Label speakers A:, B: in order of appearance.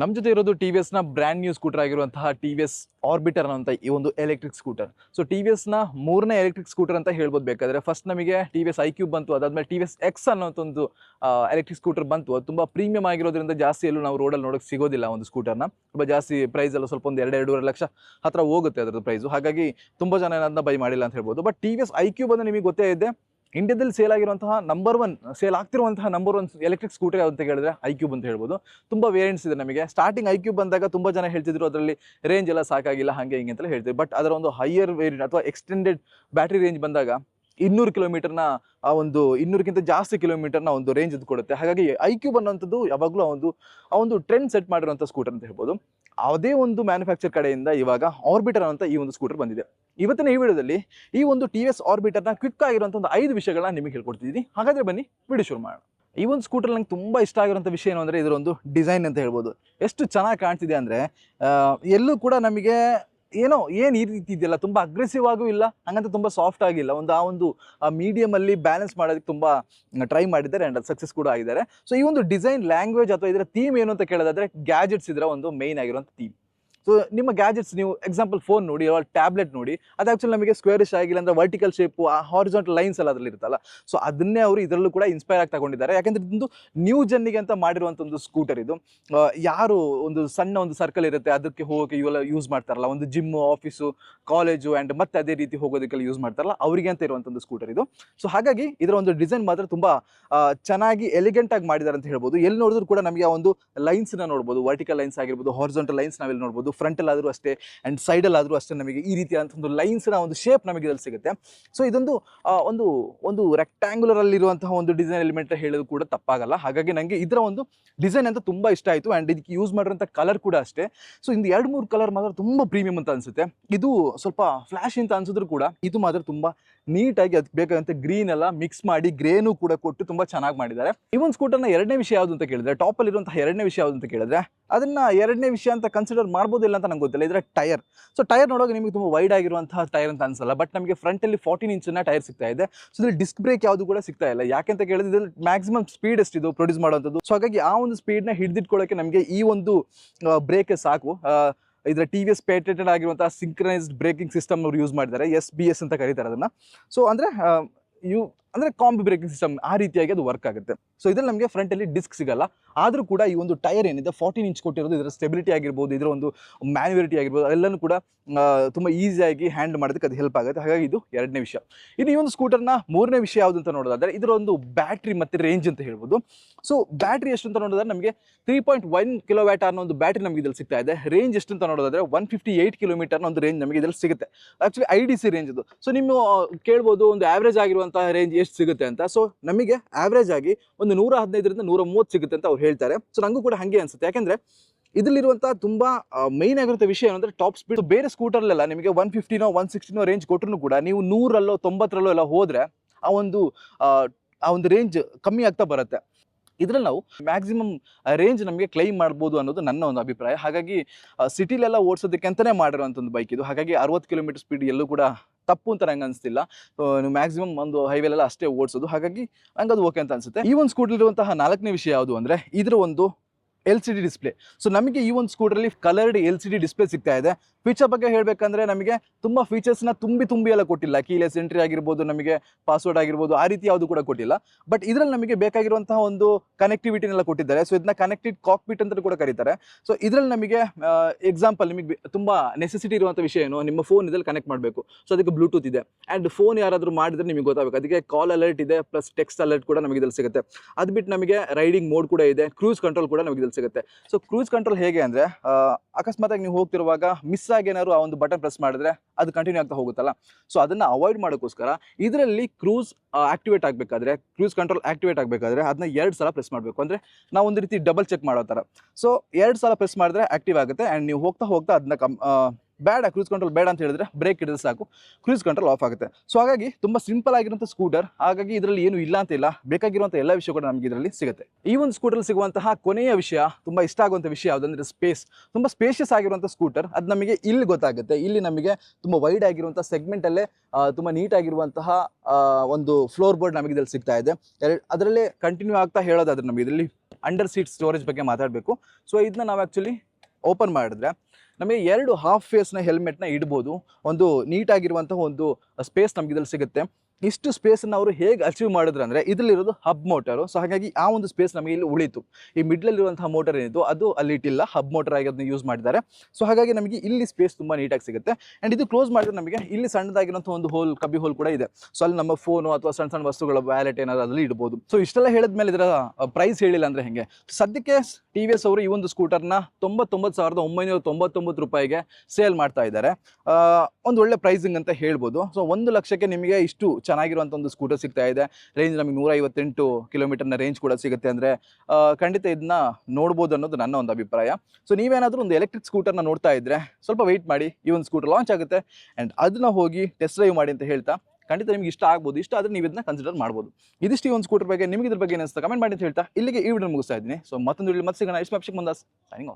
A: ನಮ್ಮ ಜೊತೆ ಇರೋದು ಟಿ ವಿ ಎಸ್ನ ಬ್ರ್ಯಾಂಡ್ ನ್ಯೂ ಸ್ಕೂಟರ್ ಆಗಿರುವಂತಹ ಟಿ ವಿ ಎಸ್ ಆರ್ಬಿಟರ್ ಅನ್ನೋಂಥ ಈ ಒಂದು electric scooter so T V ಎಸ್ನ ಮೂರನೇ ಎಲೆಕ್ಟ್ರಿಕ್ ಸ್ಕೂಟರ್ ಅಂತ ಹೇಳ್ಬೋದು ಬೇಕಾದರೆ. ಫಸ್ಟ್ ನಮಗೆ T V S I cube ಬಂತು. ಅದಾದಮೇಲೆ ಟಿ ವಿ ಎಸ್ ಎಕ್ಸ್ ಅನ್ನೋಂಥೊಂದು ಎಲೆಕ್ಟ್ರಿಕ್ ಸ್ಕೂಟರ್ ಬಂತು. ಅದು ತುಂಬ ಪ್ರೀಮಿಯಂ ಆಗಿರೋದ್ರಿಂದ ಜಾಸ್ತಿ ಎಲ್ಲೂ ನಾವು ರೋಡಲ್ಲಿ ನೋಡೋಕೆ ಸಿಗೋದಿಲ್ಲ ಒಂದು ಸ್ಕೂಟರ್ನ ತುಂಬ ಜಾಸ್ತಿ ಪ್ರೈಸ್ ಎಲ್ಲ ಸ್ವಲ್ಪ ಒಂದು ಎರಡು, ಎರಡೂವರೆ ಲಕ್ಷ ಹತ್ರ ಹೋಗುತ್ತೆ ಅದರದ್ದು ಪ್ರೈಸು ಹಾಗಾಗಿ ತುಂಬ ಜನ ಅದನ್ನ ಬೈ ಮಾಡಿಲ್ಲ ಅಂತ ಹೇಳ್ಬೋದು. But T V S iQube ಅಂದರೆ ನಿಮಗೆ ಗೊತ್ತೇ ಇದೆ. ಇಂಡಿಯಾದಲ್ಲಿ ಸೇಲ್ ಆಗಿರುವಂತಹ ನಂಬರ್ ಒನ್ ಸೇಲ್ ಆಗ್ತಿರುವಂತಹ ನಂಬರ್ ಒನ್ ಎಲೆಕ್ಟ್ರಿಕ್ ಸ್ಕೂಟರ್ ಯಾವ್ದು ಅಂತ ಹೇಳಿದ್ರೆ ಐ ಕ್ಯೂಬ್ ಅಂತ ಹೇಳ್ಬೋದು. ತುಂಬ ವೇರಿಯಂಟ್ಸ್ ಇದೆ ನಮಗೆ. ಸ್ಟಾರ್ಟಿಂಗ್ ಐ ಕ್ಯೂಬ್ ಬಂದಾಗ ತುಂಬ ಜನ ಹೇಳ್ತಿದ್ರು ಅದರಲ್ಲಿ ರೇಂಜ್ ಎಲ್ಲ ಸಾಕಾಗಿಲ್ಲ, ಹಾಗೆ ಹಿಂಗೆ ಅಂತ ಹೇಳ್ತೀವಿ ಬಟ್ ಅದರ ಒಂದು ಹೈಯರ್ ವೇರಿಯಂಟ್ ಅಥವಾ ಎಕ್ಸ್ಟೆಂಡೆಡ್ ಬ್ಯಾಟ್ರಿ ರೇಂಜ್ ಬಂದಾಗ ಇನ್ನೂರು ಕಿಲೋಮೀಟರ್ನ ಆ ಒಂದು ಇನ್ನೂರಕ್ಕಿಂತ ಜಾಸ್ತಿ ಕಿಲೋಮೀಟರ್ನ ಒಂದು ರೇಂಜ್ ಅದು ಕೊಡುತ್ತೆ. ಹಾಗಾಗಿ ಕ್ಯೂಬ್ ಅನ್ನೋಂಥದ್ದು ಯಾವಾಗಲೂ ಒಂದು, ಆ ಒಂದು ಟ್ರೆಂಡ್ ಸೆಟ್ ಮಾಡಿರುವಂಥ ಸ್ಕೂಟರ್ ಅಂತ ಹೇಳ್ಬೋದು. ಅದೇ ಒಂದು ಮ್ಯಾನುಫ್ಯಾಕ್ಚರ್ ಕಡೆಯಿಂದ ಇವಾಗ ಆರ್ಬಿಟರ್ ಅಂತ ಈ ಒಂದು ಸ್ಕೂಟರ್ ಬಂದಿದೆ. ಇವತ್ತಿನ ಈ ವಿಡಿಯೋದಲ್ಲಿ ಈ ಒಂದು ಟಿ ಎಸ್ ಆರ್ಬಿಟರ್ನ ಕ್ವಿಕ್ ಆಗಿರುವಂಥ ಒಂದು ಐದು ವಿಷಯಗಳನ್ನ ನಿಮಗೆ ಹೇಳ್ಕೊಡ್ತಿದ್ದೀನಿ. ಹಾಗಾದ್ರೆ ಬನ್ನಿ, ವಿಡಿಯೋ ಶುರು ಮಾಡೋಣ. ಈ ಒಂದು ಸ್ಕೂಟರ್ ನಂಗೆ ತುಂಬ ಇಷ್ಟ ಆಗಿರುವಂಥ ವಿಷಯ ಏನು ಅಂದರೆ ಇದರೊಂದು ಡಿಸೈನ್ ಅಂತ ಹೇಳ್ಬೋದು. ಎಷ್ಟು ಚೆನ್ನಾಗಿ ಕಾಣ್ತಿದೆ ಅಂದರೆ ಎಲ್ಲೂ ಕೂಡ ನಮಗೆ ಏನೋ, ಏನು ಈ ರೀತಿ ಇದೆಯಲ್ಲ? ತುಂಬ ಅಗ್ರೆಸಿವ್ ಆಗೂ ಇಲ್ಲ, ಹಂಗಂತ ತುಂಬ ಸಾಫ್ಟ್ ಆಗಿಲ್ಲ. ಒಂದು ಆ ಒಂದು ಮೀಡಿಯಮಲ್ಲಿ ಬ್ಯಾಲೆನ್ಸ್ ಮಾಡೋದಕ್ಕೆ ತುಂಬ ಟ್ರೈ ಮಾಡಿದ್ದಾರೆ ಆ್ಯಂಡ್ ಸಕ್ಸಸ್ ಕೂಡ ಆಗಿದ್ದಾರೆ. ಸೊ ಈ ಒಂದು ಡಿಸೈನ್ ಲ್ಯಾಂಗ್ವೇಜ್ ಅಥವಾ ಇದರ ಥೀಮ್ ಏನು ಅಂತ ಕೇಳೋದಾದ್ರೆ ಗ್ಯಾಜೆಟ್ಸ್ ಇದರ ಒಂದು ಮೇನ್ ಆಗಿರುವಂಥ ಥೀಮ್ ಸೊ ನಿಮ್ಮ ಗ್ಯಾಜೆಟ್ಸ್ ನೀವು ಎಕ್ಸಾಂಪಲ್ ಫೋನ್ ನೋಡಿ ಟ್ಯಾಬ್ಲೆಟ್ ನೋಡಿ, ಅದು ಆ್ಯಕ್ಚುಲಿ ನಮಗೆ ಸ್ಕ್ವೇರಿಶ್ ಆಗಿಲ್ಲ ಅಂದ್ರೆ ವರ್ಟಿಕಲ್ ಶೇಪು ಆ ಹಾರಿಜಾಂಟಲ್ ಲೈನ್ಸ್ ಎಲ್ಲ ಅದರಲ್ಲಿ ಇರುತ್ತಲ್ಲ. ಸೊ ಅದನ್ನೇ ಅವರು ಇದರಲ್ಲೂ ಕೂಡ ಇನ್ಸ್ಪೈರ್ ಆಗಿ ತಗೊಂಡಿದ್ದಾರೆ ಯಾಕಂದ್ರೆ ಇದೊಂದು ನ್ಯೂ ಜನ್ನಿಗೆ ಅಂತ ಮಾಡಿರುವಂಥ ಒಂದು ಸ್ಕೂಟರ್ ಇದು. ಯಾರು ಒಂದು ಸಣ್ಣ ಒಂದು ಸರ್ಕಲ್ ಇರುತ್ತೆ, ಅದಕ್ಕೆ ಹೋಗೋಕೆ ಇವೆಲ್ಲ ಯೂಸ್ ಮಾಡ್ತಾರಲ್ಲ. ಒಂದು ಜಿಮ್ಮು ಆಫೀಸು ಕಾಲೇಜು ಆ್ಯಂಡ್ ಮತ್ತೆ ಅದೇ ರೀತಿ ಹೋಗೋದಕ್ಕೆಲ್ಲ ಯೂಸ್ ಮಾಡ್ತಾರಲ್ಲ, ಅವರಿಗೆ ಅಂತ ಇರುವಂಥ ಒಂದು ಸ್ಕೂಟರ್ ಇದು. ಸೊ ಹಾಗಾಗಿ ಇದರ ಒಂದು ಡಿಸೈನ್ ಮಾತ್ರ ತುಂಬ ಚೆನ್ನಾಗಿ ಎಲಿಗೆಂಟ್ ಆಗಿ ಮಾಡಿದ್ದಾರೆ ಅಂತ ಹೇಳ್ಬೋದು. ಎಲ್ಲಿ ನೋಡಿದ್ರು ಕೂಡ ನಮಗೆ ಆ ಒಂದು ಲೈನ್ಸ್ನ ನೋಡ್ಬೋದು. ವರ್ಟಿಕಲ್ ಲೈನ್ಸ್ ಆಗಿರ್ಬೋದು ಹಾರಿಜಾಂಟಲ್ ಲೈನ್ಸ್ ನಾವಿಲ್ಲಿ ನೋಡ್ಬೋದು. ಫ್ರಂಟಲ್ ಆದರೂ ಅಷ್ಟೇ ಆ್ಯಂಡ್ ಆದರೂ ಅಷ್ಟೇ ನಮಗೆ ಈ ರೀತಿಯಾದಂಥ ಒಂದು ಲೈನ್ಸ್ನ ಒಂದು ಶೇಪ್ ನಮಗೆ ಇದ್ರಲ್ಲಿ ಸಿಗುತ್ತೆ. ಸೊ ಇದೊಂದು ಒಂದು ಒಂದು ರೆಕ್ಟ್ಯಾಂಗ್ಯುಲರಲ್ಲಿರುವಂತಹ ಒಂದು ಡಿಸೈನ್ ಎಲಿಮೆಂಟ್ ಹೇಳೋದು ಕೂಡ ತಪ್ಪಾಗಲ್ಲ. ಹಾಗಾಗಿ ನನಗೆ ಇದರ ಒಂದು ಡಿಸೈನ್ ಅಂತ ತುಂಬ ಇಷ್ಟ ಆಯಿತು ಆ್ಯಂಡ್ ಇದಕ್ಕೆ ಯೂಸ್ ಮಾಡಿರೋಂಥ ಕಲರ್ ಕೂಡ ಅಷ್ಟೇ. ಸೊ ಇಂದು ಎರಡು, ಮೂರು ಕಲರ್ ಮಾತ್ರ ತುಂಬ ಪ್ರೀಮಿಯಂ ಅಂತ ಅನ್ಸುತ್ತೆ. ಇದು ಸ್ವಲ್ಪ ಫ್ಲಾಶ್ ಅಂತ ಅನ್ಸಿದ್ರು ಕೂಡ ಇದು ಮಾತ್ರ ತುಂಬ ನೀಟಾಗಿ ಅದಕ್ಕೆ ಬೇಕಾದಂಥ ಗ್ರೀನ್ ಎಲ್ಲ ಮಿಕ್ಸ್ ಮಾಡಿ ಗ್ರೇನು ಕೂಡ ಕೊಟ್ಟು ತುಂಬ ಚೆನ್ನಾಗಿ ಮಾಡಿದ್ದಾರೆ. ಈ ಒಂದು ಸ್ಕೂಟರ್ನ ಎರಡನೇ ವಿಷಯ ಯಾವುದು ಅಂತ ಕೇಳಿದ್ರೆ ಟಾಪಲ್ಲಿರುವಂತಹ ಎರಡನೇ ವಿಷಯ ಯಾವುದು ಅಂತ ಕೇಳಿದ್ರೆ ಅದನ್ನ ಎರಡನೇ ವಿಷಯ ಅಂತ ಕನ್ಸಿಡರ್ ಮಾಡ್ಬೋದಿಲ್ಲ ಅಂತ ನಂಗೆ ಗೊತ್ತಿಲ್ಲ. ಇದರ ಟೈರ್. ಸೊ ಟೈರ್ ನೋಡೋಕೆ ನಿಮಗೆ ತುಂಬ ವೈಡ್ ಆಗಿರುವಂತಹ ಟೈರ್ ಅಂತ ಅನ್ಸಲ್ಲ. ಬಟ್ ನಮಗೆ ಫ್ರಂಟಲ್ಲಿ ಫಾರ್ಟೀನ್ ಇಂಚಿನ ಟೈರ್ ಸಿಗ್ತಾ ಇದೆ. ಸೊ ಇದ್ರಲ್ಲಿ ಡಿಸ್ಕ್ ಬ್ರೇಕ್ ಯಾವುದು ಕೂಡ ಸಿಗ್ತಾ ಇಲ್ಲ. ಯಾಕೆಂತ ಕೇಳಿದ್ರೆ ಇದ್ರಲ್ಲಿ ಮ್ಯಾಕ್ಸಿಮಮ್ ಸ್ಪೀಡ್ ಎಷ್ಟು ಇದು ಪ್ರೊಡ್ಯೂಸ್ ಮಾಡುವಂಥದ್ದು? ಸೊ ಹಾಗಾಗಿ ಆ ಒಂದು ಸ್ಪೀಡ್ನ ಹಿಡಿದಿಟ್ಕೊಳ್ಳೋಕೆ ನಮಗೆ ಈ ಒಂದು ಬ್ರೇಕ್ ಸಾಕು. ಇದರ ಟಿ ವಿ ಎಸ್ ಪೇಟೆಂಟೆಡ್ ಆಗಿರುವಂತಹ ಸಿಂಕ್ರನೈಸ್ಡ್ ಬ್ರೇಕಿಂಗ್ ಸಿಸ್ಟಮ್ ಅವ್ರು ಯೂಸ್ ಮಾಡಿದ್ದಾರೆ. ಎಸ್ ಬಿ ಎಸ್ ಅಂತ ಕರೀತಾರೆ ಅದನ್ನ. ಸೊ ಅಂದ್ರೆ ಯು ಅಂದ್ರೆ ಕಾಂಬಿ ಬ್ರೇಕಿಂಗ್ ಸಿಸ್ಟಮ್ ಆ ರೀತಿಯಾಗಿ ಅದು ವರ್ಕ್ ಆಗುತ್ತೆ. ಸೊ ಇದ್ರಲ್ಲಿ ನಮಗೆ ಫ್ರಂಟಲ್ಲಿ ಡಿಸ್ಕ್ ಸಿಗಲ್ಲ. ಆದರೂ ಕೂಡ ಈ ಒಂದು ಟೈರ್ ಏನಿದೆ ಫಾರ್ಟೀನ್ ಇಂಚ್ ಕೊಟ್ಟಿರೋದು, ಇದರ ಸ್ಟೆಬಿಲಿಟಿ ಆಗಿರ್ಬೋದು, ಇದರ ಒಂದು ಮ್ಯಾನ್ಯೂರಿಟಿ ಆಗಿರ್ಬೋದು ಎಲ್ಲನೂ ಕೂಡ ತುಂಬ ಈಸಿಯಾಗಿ ಹ್ಯಾಂಡಲ್ ಮಾಡೋದಕ್ಕೆ ಅದು ಹೆಲ್ಪ್ ಆಗುತ್ತೆ. ಹಾಗಾಗಿ ಇದು ಎರಡನೇ ವಿಷಯ. ಇನ್ನು ಈ ಒಂದು ಸ್ಕೂಟರ್ನ ಮೂರನೇ ವಿಷಯ ಯಾವುದು ಅಂತ ನೋಡೋದಾದ್ರೆ, ಇದರ ಒಂದು ಬ್ಯಾಟ್ರಿ ಮತ್ತು ರೇಂಜ್ ಅಂತ ಹೇಳ್ಬೋದು. ಸೊ ಬ್ಯಾಟ್ರಿ ಎಷ್ಟು ಅಂತ ನೋಡೋದಾದ್ರೆ, ನಮಗೆ ತ್ರೀ ಪಾಯಿಂಟ್ ಒನ್ ಕಿಲೋ ಅನ್ನೋ ಒಂದು ಬ್ಯಾಟ್ರಿ ನಮಗೆ ಇದ್ರಲ್ಲಿ ಸಿಗ್ತಾ ಇದೆ. ರೇಂಜ್ ಎಷ್ಟು ಅಂತ ನೋಡೋದಾದ್ರೆ ಒನ್ ಫಿಫ್ಟಿ ಏಯ್ಟ್ ಕಿಲೋಮೀಟರ್ನ ಒಂದು ರೇಂಜ್ ನಮಗೆ ಇದ್ರಲ್ಲಿ ಸಿಗುತ್ತೆ. Actually I D C range ಅದು. ಸೊ ನಿಮ್ಮ ಕೇಳ್ಬೋದು, ಒಂದು ಆವ್ರೇಜ್ ಆಗಿರುವಂತಹ ರೇಂಜ್ ಎಷ್ಟು ಸಿಗುತ್ತೆ ಅಂತ. ಸೊ ನಮಗೆ ಆವ್ರೇಜ್ ಆಗಿ ಒಂದು ನೂರ ಹದಿನೈದರಿಂದ ನೂರ ಮೂವತ್ತು ಸಿಗುತ್ತೆ ಅಂತ ಅವ್ರು ಹೇಳ್ತಾರೆ. ಸೊ ನಂಗೂ ಕೂಡ ಹಾಗೆ ಅನ್ಸುತ್ತೆ. ಯಾಕೆಂದ್ರೆ ಇದರಲ್ಲಿರುವಂತಹ ತುಂಬಾ ಮೈನ್ ಆಗಿರುವಂಥ ವಿಷಯ ಏನಂದ್ರೆ ಟಾಪ್ ಸ್ಪೀಡ್ ಬೇರೆ ಸ್ಕೂಟರ್ಲೆಲ್ಲ ನಿಮಗೆ ಒನ್ ಫಿಫ್ಟಿನೋ ಒನ್ ಸಿಕ್ಸ್ಟಿನೋ ರೇಂಜ್ ಕೊಟ್ಟರು ಕೂಡ ನೀವು ನೂರಲ್ಲೋ ತೊಂಬತ್ತರಲ್ಲೋ ಎಲ್ಲ ಹೋದ್ರೆ ಆ ಒಂದು ಆ, ಆ ಒಂದು ರೇಂಜ್ ಕಮ್ಮಿ ಆಗ್ತಾ ಬರುತ್ತೆ. ಇದ್ರಲ್ಲಿ ನಾವು ಮ್ಯಾಕ್ಸಿಮಮ್ ರೇಂಜ್ ನಮಗೆ ಕ್ಲೈಮ್ ಮಾಡ್ಬೋದು ಅನ್ನೋದು ನನ್ನ ಒಂದು ಅಭಿಪ್ರಾಯ. ಹಾಗಾಗಿ ಸಿಟಿಲೆಲ್ಲ ಓಡಿಸೋದಕ್ಕೆ ಅಂತಲೇ ಮಾಡಿರೋಂಥ ಒಂದು ಬೈಕ್ ಇದು. ಹಾಗಾಗಿ ಅರವತ್ತು ಕಿಲೋಮೀಟರ್ ಸ್ಪೀಡ್ ಎಲ್ಲೂ ಕೂಡ ತಪ್ಪು ಅಂತ ನಂಗೆ ಅನಿಸ್ತಿಲ್ಲ. ನೀವು ಮ್ಯಾಕ್ಸಿಮಮ್ ಒಂದು ಹೈವೇಲೆಲ್ಲ ಅಷ್ಟೇ ಓಡಿಸೋದು. ಹಾಗಾಗಿ ನಂಗೆ ಅದು ಓಕೆ ಅಂತ ಅನ್ಸುತ್ತೆ. ಈ ಒಂದು ಸ್ಕೂಟರ್ಲಿರುವಂತಹ ನಾಲ್ಕನೇ ವಿಷಯ ಯಾವುದು ಅಂದರೆ, ಇದರ ಒಂದು L C D display so ನಮಗೆ ಈ ಒಂದು ಸ್ಕೂಟರಲ್ಲಿ coloured L C D display ಸಿಗ್ತಾ ಇದೆ. ಫೀಚರ್ ಬಗ್ಗೆ ಹೇಳಬೇಕಂದ್ರೆ ನಮಗೆ ತುಂಬ ಫೀಚರ್ಸ್ನ ತುಂಬಿ ತುಂಬಿ ಎಲ್ಲ ಕೊಟ್ಟಿಲ್ಲ. ಕೀಲೆಸ್ ಎಂಟ್ರಿ ಆಗಿರ್ಬೋದು, ನಮಗೆ ಪಾಸ್ವರ್ಡ್ ಆಗಿರ್ಬೋದು, ಆ ರೀತಿ ಯಾವುದು ಕೂಡ ಕೊಟ್ಟಿಲ್ಲ. ಬಟ್ ಇದರಲ್ಲಿ ನಮಗೆ ಬೇಕಾಗಿರುವಂತಹ ಒಂದು ಕನೆಕ್ಟಿವಿಟಿನೆಲ್ಲ ಕೊಟ್ಟಿದ್ದಾರೆ. ಸೊ ಇದನ್ನ ಕನೆಕ್ಟೆಡ್ ಕಾಕ್ಪಿಟ್ ಅಂತ ಕೂಡ ಕರೀತಾರೆ. ಸೊ ಇದರಲ್ಲಿ ನಮಗೆ ಎಕ್ಸಾಂಪಲ್ ನಿಮಗೆ ತುಂಬ ನೆಸೆಸಿಟಿ ಇರುವಂಥ ವಿಷಯ ಏನು? ನಿಮ್ಮ ಫೋನ್ ಇದ್ರಲ್ಲಿ ಕನೆಕ್ಟ್ ಮಾಡಬೇಕು. ಸೊ ಅದಕ್ಕೆ ಬ್ಲೂಟೂತ್ ಇದೆ. ಆ್ಯಂಡ್ ಫೋನ್ ಯಾರಾದರೂ ಮಾಡಿದ್ರೆ ನಿಮಗೆ ಗೊತ್ತಾಗಬೇಕು. ಅದಕ್ಕೆ ಕಾಲ್ ಅಲರ್ಟ್ ಇದೆ ಪ್ಲಸ್ ಟೆಕ್ಸ್ಟ್ ಅಲರ್ಟ್ ಕೂಡ ನಮಗೆ ಇದ್ರಲ್ಲಿ ಸಿಗುತ್ತೆ. ಅದು ಬಿಟ್ಟು ನಮಗೆ ರೈಡಿಂಗ್ ಮೋಡ್ ಕೂಡ ಇದೆ. ಕ್ರೂಸ್ ಕಂಟ್ರೋಲ್ ಕೂಡ ನಮಗೆ ಸಿಗುತ್ತೆ. ಸೊ ಕ್ರೂಸ್ ಕಂಟ್ರೋಲ್ ಹೇಗೆ ಅಂದರೆ ಅಕಸ್ಮಾತಾಗಿ ನೀವು ಹೋಗ್ತಿರುವಾಗ ಮಿಸ್ ಆಗಿ ಏನಾದ್ರು ಆ ಒಂದು ಬಟನ್ ಪ್ರೆಸ್ ಮಾಡಿದ್ರೆ ಅದು ಕಂಟಿನ್ಯೂ ಆಗ್ತಾ ಹೋಗುತ್ತಲ್ಲ. ಸೊ ಅದನ್ನ ಅವಾಯ್ಡ್ ಮಾಡೋಕ್ಕೋಸ್ಕರ ಇದರಲ್ಲಿ ಕ್ರೂಸ್ ಆಕ್ಟಿವೇಟ್ ಆಗಬೇಕಾದ್ರೆ ಕ್ರೂಸ್ ಕಂಟ್ರೋಲ್ ಆಕ್ಟಿವೇಟ್ ಆಗಬೇಕಾದ್ರೆ ಅದನ್ನ ಎರಡು ಸಲ ಪ್ರೆಸ್ ಮಾಡಬೇಕು. ಅಂದರೆ ನಾವು ಒಂದು ರೀತಿ ಡಬಲ್ ಚೆಕ್ ಮಾಡೋ ಥರ. ಸೊ ಎರಡು ಸಲ ಪ್ರೆಸ್ ಮಾಡಿದ್ರೆ ಆಕ್ಟಿವ್ ಆಗುತ್ತೆ ಆ್ಯಂಡ್ ನೀವು ಹೋಗ್ತಾ ಹೋಗ್ತಾ ಅದನ್ನ ಕಮ್ ಬೇಡ ಕ್ರೂಸ್ ಕಂಟ್ರೋಲ್ ಬೇಡ ಅಂತ ಹೇಳಿದ್ರೆ ಬ್ರೇಕ್ ಹಿಡಿದ್ರೆ ಸಾಕು. ಕ್ರೂಸ್ ಕಂಟ್ರೋಲ್ ಆಫ್ ಆಗುತ್ತೆ. ಸೊ ಹಾಗಾಗಿ ತುಂಬ ಸಿಂಪಲ್ ಆಗಿರುವಂಥ ಸ್ಕೂಟರ್ ಹಾಗಾಗಿ ಇದರಲ್ಲಿ ಏನು ಇಲ್ಲ ಅಂತ ಇಲ್ಲ. ಬೇಕಾಗಿರುವಂಥ ಎಲ್ಲ ವಿಷಯ ಕೂಡ ನಮಗೆ ಇದರಲ್ಲಿ ಸಿಗುತ್ತೆ. ಈ ಒಂದು ಸ್ಕೂಟರ್ ಸಿಗುವಂತಹ ಕೊನೆಯ ವಿಷಯ, ತುಂಬ ಇಷ್ಟ ಆಗುವಂಥ ವಿಷಯ ಯಾವುದಂದ್ರೆ ಸ್ಪೇಸ್ ತುಂಬ ಸ್ಪೇಷಿಯಸ್ ಆಗಿರುವಂಥ ಸ್ಕೂಟರ್ ಅದು ನಮಗೆ ಇಲ್ಲಿ ಗೊತ್ತಾಗುತ್ತೆ. ಇಲ್ಲಿ ನಮಗೆ ತುಂಬ ವೈಡ್ ಆಗಿರುವಂಥ ಸೆಗ್ಮೆಂಟಲ್ಲೇ ತುಂಬ ನೀಟಾಗಿರುವಂತಹ ಒಂದು ಫ್ಲೋರ್ ಬೋರ್ಡ್ ನಮಗೆ ಇದರಲ್ಲಿ ಸಿಗ್ತಾ ಇದೆ. ಅದರಲ್ಲೇ ಕಂಟಿನ್ಯೂ ಆಗ್ತಾ ಹೇಳೋದಾದ್ರೆ ನಮಗೆ ಇದರಲ್ಲಿ ಅಂಡರ್ ಸೀಟ್ ಸ್ಟೋರೇಜ್ ಬಗ್ಗೆ ಮಾತಾಡಬೇಕು. ಸೊ ಇದನ್ನ ನಾವು ಆ್ಯಕ್ಚುಲಿ ಓಪನ್ ಮಾಡಿದ್ರೆ ನಮಗೆ ಎರಡು ಹಾಫ್ ಫೇಸ್ನ ಹೆಲ್ಮೆಟ್ನ ಇಡ್ಬೋದು. ಒಂದು ನೀಟಾಗಿರುವಂತಹ ಒಂದು ಸ್ಪೇಸ್ ನಮಗಿದ್ರಲ್ಲಿ ಸಿಗುತ್ತೆ. ಇಷ್ಟು ಸ್ಪೇಸನ್ನು ಅವರು ಹೇಗೆ ಅಚೀವ್ ಮಾಡಿದ್ರು ಅಂದರೆ ಇದರಲ್ಲಿರೋದು ಹಬ್ ಮೋಟರು ಸೊ ಹಾಗಾಗಿ ಆ ಒಂದು ಸ್ಪೇಸ್ ನಮಗೆ ಇಲ್ಲಿ ಉಳಿತು. ಈ ಮಿಡ್ಲಲ್ಲಿರುವಂತಹ ಮೋಟರ್ ಏನಿತ್ತು, ಅದು ಅಲ್ಲಿ ಇಟ್ಟಿಲ್ಲ. ಹಬ್ ಮೋಟರ್ ಆಗಿ ಅದನ್ನ ಯೂಸ್ ಮಾಡಿದ್ದಾರೆ. ಸೊ ಹಾಗಾಗಿ ನಮಗೆ ಇಲ್ಲಿ ಸ್ಪೇಸ್ ತುಂಬ ನೀಟಾಗಿ ಸಿಗುತ್ತೆ. ಆ್ಯಂಡ್ ಇದು ಕ್ಲೋಸ್ ಮಾಡಿದ್ರೆ ನಮಗೆ ಇಲ್ಲಿ ಸಣ್ಣದಾಗಿರುವಂಥ ಒಂದು ಹೋಲ್ ಕಬ್ಬಿ ಹೋಲ್ ಕೂಡ ಇದೆ. ಸೊ ಅಲ್ಲಿ ನಮ್ಮ ಫೋನು ಅಥವಾ ಸಣ್ಣ ಸಣ್ಣ ವಸ್ತುಗಳ ವ್ಯಾಲೆಟ್ ಏನಾದ್ರು ಅದರಲ್ಲಿ ಇಡ್ಬೋದು. ಸೊ ಇಷ್ಟೆಲ್ಲ ಹೇಳಿದ್ಮೇಲೆ ಇದರ ಪ್ರೈಸ್ ಹೇಳಿಲ್ಲ ಅಂದರೆ ಹೆಂಗೆ? ಸದ್ಯಕ್ಕೆ ಟಿ ವಿ ಎಸ್ ಅವರು ಈ ಒಂದು ಸ್ಕೂಟರ್ನ ತೊಂಬತ್ತೊಂಬತ್ತು ಸಾವಿರದ ಒಂಬೈನೂರ ತೊಂಬತ್ತೊಂಬತ್ತು ರೂಪಾಯಿಗೆ ಸೇಲ್ ಮಾಡ್ತಾ ಇದ್ದಾರೆ. ಒಂದು ಒಳ್ಳೆ ಪ್ರೈಸಿಂಗ್ ಅಂತ ಹೇಳ್ಬೋದು. ಸೊ ಒಂದು ಲಕ್ಷಕ್ಕೆ ನಿಮಗೆ ಇಷ್ಟು ಚೆನ್ನಾಗಿರುವಂಥ ಒಂದು ಸ್ಕೂಟರ್ ಸಿಗ್ತಾ ಇದೆ. ರೇಂಜ್ ನಮಗೆ ನೂರ ಐವತ್ತೆಂಟು ಕಿಲೋಮೀಟರ್ನ ರೇಂಜ್ ಕೂಡ ಸಿಗುತ್ತೆ ಅಂದರೆ ಖಂಡಿತ ಇದನ್ನ ನೋಡ್ಬೋದು ಅನ್ನೋದು ನನ್ನ ಒಂದು ಅಭಿಪ್ರಾಯ. ಸೊ ನೀವೇನಾದರೂ ಒಂದು ಎಲೆಕ್ಟ್ರಿಕ್ ಸ್ಕೂಟರ್ನ ನೋಡ್ತಾ ಇದ್ರೆ ಸ್ವಲ್ಪ ವೆಯ್ಟ್ ಮಾಡಿ, ಈ ಒಂದು ಸ್ಕೂಟರ್ ಲಾಂಚ್ ಆಗುತ್ತೆ ಆ್ಯಂಡ್ ಅದನ್ನ ಹೋಗಿ ಟೆಸ್ಟ್ ಡ್ರೈವ್ ಮಾಡಿ ಅಂತ ಹೇಳ್ತಾ, ಖಂಡಿತ ನಿಮ್ಗೆ ಇಷ್ಟ ಆಗ್ಬೋದು. ಇಷ್ಟ ಆದರೆ ನೀವು ಇದನ್ನ ಕನ್ಸಿಡರ್ ಮಾಡ್ಬೋದು. ಇದಿಷ್ಟು ಈ ಒಂದು ಸ್ಕೂಟರ್ ಬಗ್ಗೆ, ನಿಮಗೆ ಇದ್ರ ಬಗ್ಗೆ ಏನಿಸ್ತಾ ಕಮೆಂಟ್ ಮಾಡಿ ಅಂತ ಹೇಳ್ತಾ, ಇಲ್ಲಿಗೆ ಈ ವಿಡಿಯೋ ಮುಗಿಸ್ತಾ ಇದ್ದೀನಿ. ಸೊ ಮತ್ತೊಂದು ವಿಡಿಯೋ ಮತ್ತೆ ಸಿಗೋಣ. ಇಷ್ಟು ಮುಂದಾಸ್ ಸೈನಿಂಗ್